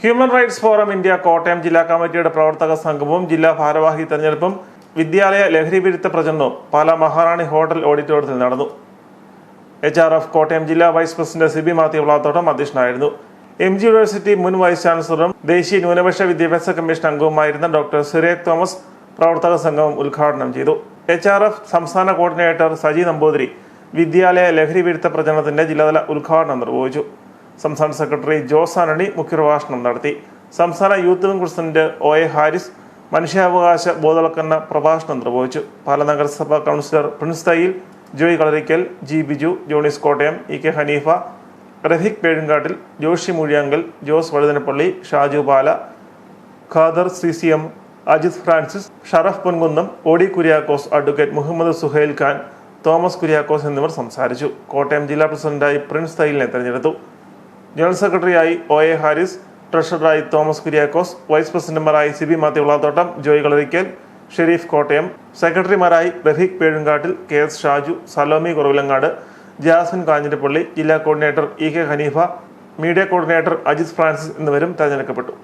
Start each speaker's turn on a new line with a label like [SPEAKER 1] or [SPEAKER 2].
[SPEAKER 1] Human rights forum India Kottayam ജില്ലാ കമ്മിറ്റിയുടെ പ്രവർത്തക സംഘവും ജില്ലാ ഭാരവാഹി തെരഞ്ഞെടുപ്പും വിദ്യാലയ ലഹരി വിരുദ്ധ പ്രചരണവും പാല മഹാറാണി ഹോട്ടൽ ഓഡിറ്റോറിയത്തിൽ നടന്നു. എച്ച് ആർ എഫ് കോട്ടയം ജില്ലാ വൈസ് പ്രസിഡന്റ് സിബി മാത്യു വിളാത്തോട്ടം അധ്യക്ഷനായിരുന്നു. എം ജി യൂണിവേഴ്സിറ്റി മുൻ വൈസ് ചാൻസലറും ദേശീയ ന്യൂനപക്ഷ വിദ്യാഭ്യാസ കമ്മീഷൻ അംഗവുമായിരുന്ന ഡോക്ടർ സിറേക് തോമസ് പ്രവർത്തക സംഘം ഉദ്ഘാടനം ചെയ്തു. എച്ച് ആർ എഫ് സംസ്ഥാന കോർഡിനേറ്റർ സജി നമ്പൂതിരി വിദ്യാലയ ലഹരി വിരുദ്ധ പ്രചരണത്തിന്റെ ജില്ലാതല ഉദ്ഘാടനം നിർവഹിച്ചു. സംസ്ഥാന സെക്രട്ടറി ജോസ് ആനണി മുഖ്യപ്രഭാഷണം നടത്തി. സംസ്ഥാന youth wing president O A Haris മനുഷ്യാവകാശ ബോധവൽക്കരണ പ്രഭാഷണം നിർവഹിച്ചു. പാല നഗരസഭാ councillor Prince Thayyil Joy Kalarickal G Biju Jonis Kottayam E K Haneefa Rafeeq Pezhumkattil Joshi Muzhiyankal Jose Vazhuthanappally Shaju Pala Khader C C M Ajith Francis Sharaf Ponkunnam O D Kuriakose advocate Muhammad Suhail Khan Thomas Kuriakose എന്നിവർ സംസാരിച്ചു. കോട്ടയം ജില്ലാ പ്രസിഡന്റായി Prince തൈലിനെ തെരഞ്ഞെടുത്തു. General സെക്രട്ടറിയായി O A Haris ട്രഷററായി Thomas Kuriakose vice പ്രസിഡന്റുമാരായി C B Mathew Ullathottam Joy കളരിക്കൽ ഷെരീഫ് കോട്ടയം സെക്രട്ടറിമാരായി Rafeeq Pezhunkattil K S Shaju Salomi Kuravilangad Jasmine Kanjirappally ജില്ലാ coordinator E K Haneefa media coordinator Ajith Francis എന്നിവരും തെരഞ്ഞെടുക്കപ്പെട്ടു.